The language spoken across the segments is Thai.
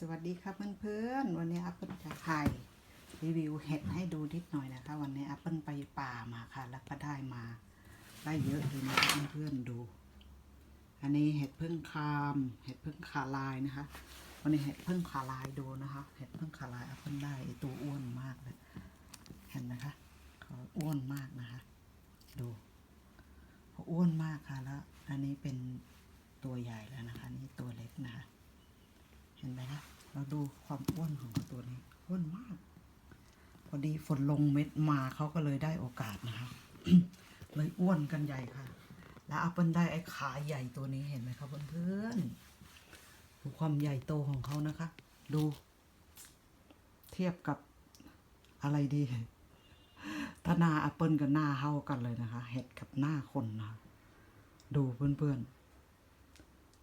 สวัสดีครับเพื่อนๆ วันนี้อัปเปิลจะถ่ายรีวิวเห็ดให้ดูนิดหน่อยนะคะ วันนี้อัปเปิลไปป่ามาค่ะ แล้วก็ได้มาได้เยอะเลยนะคะเพื่อนๆดู อันนี้เห็ดพึ่งคาม เห็ดพึ่งขาลายนะคะ วันนี้เห็ดพึ่งขาลายดูนะคะ เห็ดพึ่งขาลายอัปเปิลได้ตัวอ้วนมากเลย เห็นไหมคะเขาอ้วนมากนะคะ ดูเขาอ้วนมากค่ะแล้ว อันนี้เป็นตัวใหญ่แล้วนะคะ นี่ตัวเล็กนะคะ เห็นไหมคะเรา ดูความอ้วนของตัวนี้อ้วนมาก พอดีฝนลงเม็ดมาเขาก็เลยได้โอกาสนะคะเลยอ้วนกันใหญ่ค่ะ แล้วอัปเปิลได้ไอ้ขาใหญ่ตัวนี้เห็นไหมครับเพื่อนๆดูความใหญ่โตของเขานะคะ ดู เทียบกับอะไรดีถ้าหน้าแอปเปิลกับหน้าเท่ากันเลยนะคะ เห็ดกับหน้าคนนะ ดูเพื่อนๆ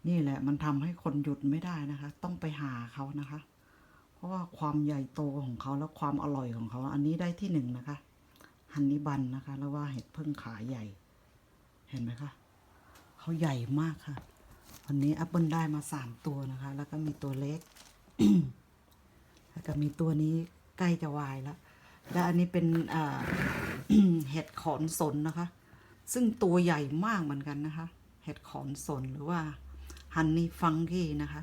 นี่แหละมันทำให้คนหยุดไม่ได้นะคะ ต้องไปหาเขานะคะ เพราะว่าความใหญ่โตของเขาและความอร่อยของเขา อันนี้ได้ที่หนึ่งนะคะฮันนีบันนะคะ แล้วว่าเห็ดพึ่งขาใหญ่ เห็นไหมคะเขาใหญ่มากค่ะ วันนี้แอปเปิลได้มาสามตัวนะคะ แล้วก็มีตัวเล็ก แล้วก็มีตัวนี้ใกล้จะวายแล้ว และอันนี้เป็นเห็ดขอนสนนะคะ ซึ่งตัวใหญ่มากเหมือนกันนะคะ เห็ดขอนสนหรือว่า ฮันนี่ฟังกี้นะคะ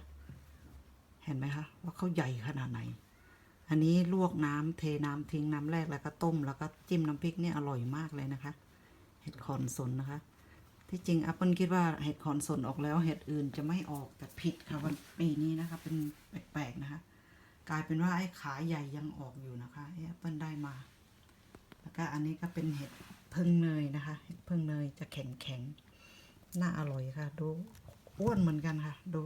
เห็นไหมคะ ว่าเขาใหญ่ขนาดไหน อันนี้ลวกน้ำเทน้ำทิ้งน้ำแรกแล้วก็ต้ม แล้วก็จิ้มน้ำพริกเนี่ยอร่อยมากเลยนะคะ เห็ดขอนสนนะคะ ที่จริงอัปเปิลคิดว่าเห็ดขอนสนออกแล้ว เห็ดอื่นจะไม่ออกแต่ผิดค่ะวันปีนี้นะคะ เป็นแปลกๆนะคะ กลายเป็นว่าไอ้ขาใหญ่ยังออกอยู่นะคะอ้แอปเปิลได้มา แล้วก็อันนี้ก็เป็นเห็ดพึ่งเนยนะคะ เห็ดพึ่งเนยจะแข็งแข็งๆน่าอร่อยค่ะ ดู อ้วนเหมือนกันค่ะ ดู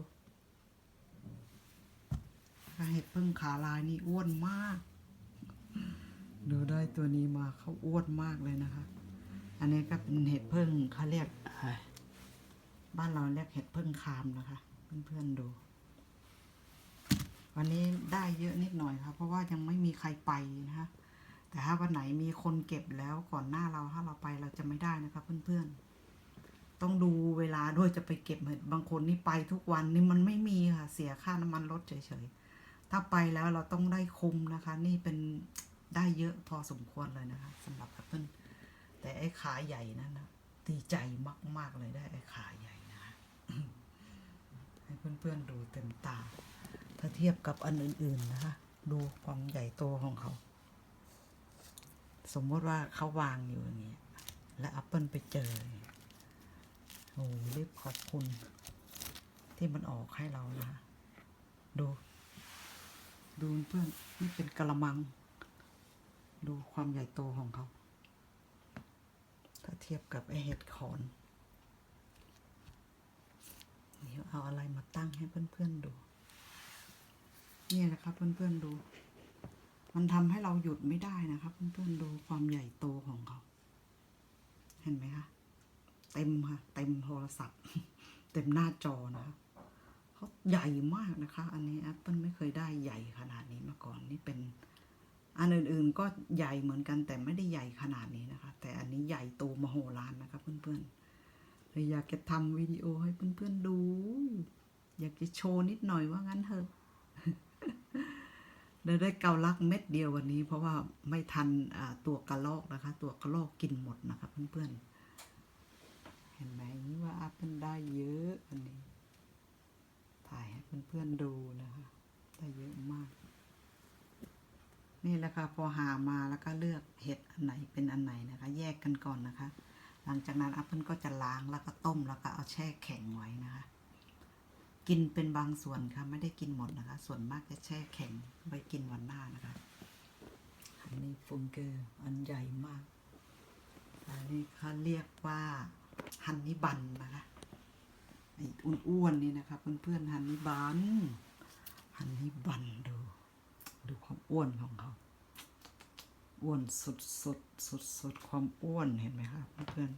เห็ดพึ่งขาลายนี่อ้วนมาก ดูได้ตัวนี้มาเขาอ้วนมากเลยนะคะ อันนี้ก็เป็นเห็ดพึ่งเขาเรียกบ้านเราเรียกเห็ดพึ่งคามนะคะ เพื่อนๆดู วันนี้ได้เยอะนิดหน่อยครับเพราะว่ายังไม่มีใครไปนะคะแต่ถ้าวันไหนมีคนเก็บแล้วก่อนหน้าเราถ้าเราไปเราจะไม่ได้นะครับเพื่อนๆ ต้องดูเวลาด้วยจะไปเก็บเห็ดบางคนนี่ไปทุกวันนี่มันไม่มีค่ะ เสียค่าน้ำมันรถเฉยๆ ถ้าไปแล้วเราต้องได้คุมนะคะ นี่เป็นได้เยอะพอสมควรเลยนะคะสำหรับแอปเปิลแต่ไอ้ขาใหญ่นั่นนะดีใจมาก ๆ เลยได้ไอ้ขาใหญ่นะให้เพื่อนๆดูเต็มตา ถ้าเทียบกับอันอื่น ๆ นะคะ ดูความใหญ่โตของเขา สมมติว่าเขาวางอยู่อย่างนี้ยและแอปเปิลไปเจอ โอ้รีบขอบคุณ ที่มันออกให้เรานะคะดู ดูเพื่อนนี่เป็นกระมัง ดูความใหญ่โตของเขา ถ้าเทียบกับไอเห็ดขอนเดี๋ยวเอาอะไรมาตั้งให้เพื่อนๆดู นี่แหละครับเพื่อนๆดู มันทำให้เราหยุดไม่ได้นะครับเพื่อนๆดูความใหญ่โตของเขา เห็นไหมคะ เต็มค่ะ เต็มโทรศัพท์ เต็มหน้าจอนะคะเขาใหญ่มากนะคะ อันนี้ Apple ไม่เคยได้ใหญ่ขนาดนี้มาก่อนนี่เป็น อันอื่นๆก็ใหญ่เหมือนกันแต่ไม่ได้ใหญ่ขนาดนี้นะคะ แต่อันนี้ใหญ่โตมโหฬารนะคะเพื่อนๆเลยอยากจะทำวิดีโอให้เพื่อนๆดู อยากจะโชว์นิดหน่อยว่างั้นเถอะเราได้เกาลักเม็ดเดียววันนี้ เพราะว่าไม่ทันตัวกระลอกนะคะ ตัวกระลอกกินหมดนะคะเพื่อนๆ เห็นไหมว่าอัพมันได้เยอะอันนี้ ถ่ายให้เพื่อนๆดูนะคะได้เยอะมาก นี่แหละค่ะพอหามาแล้วก็เลือกเห็ดอันไหนเป็นอันไหนนะคะ แยกกันก่อนนะคะ หลังจากนั้นอัพเปิลก็จะล้างแล้วก็ต้มแล้วก็เอาแช่แข็งไว้นะคะ กินเป็นบางส่วนค่ะไม่ได้กินหมดนะคะ ส่วนมากจะแช่แข็งไว้กินวันหน้านะคะอันนี้ฟุงเกอร์อันใหญ่มากอันนี้เขาเรียกว่า ฮันนี่บันนะคะไอ้อ้วนๆนี่นะคะเพื่อนๆฮันนี่บันฮันนี่บันดู ดูความอ้วนของเขาอ้วนสุดสุดสุดสุดๆความอ้วนเห็นไหมคะเพื่อน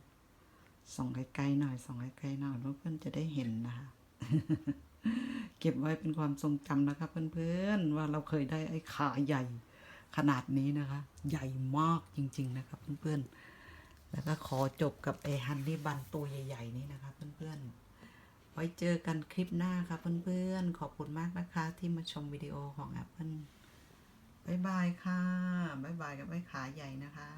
ๆส่องไกลๆหน่อยส่องไกลๆหน่อยเพื่อนๆจะได้เห็นนะคะเก็บไว้เป็นความทรงจำนะคะเพื่อนๆว่าเราเคยได้ไอ้ขาใหญ่ขนาดนี้นะคะ ใหญ่มากจริง ๆ นะครับเพื่อนๆ แล้วก็ขอจบกับไอ้ฮันนี่บันตัวใหญ่ ๆ นี้นะคะ เพื่อนๆ ไว้เจอกันคลิปหน้าค่ะเพื่อนๆ ขอบคุณมากนะคะที่มาชมวิดีโอของ Apple บายบายค่ะบายบายกับไอ้ขาใหญ่นะคะ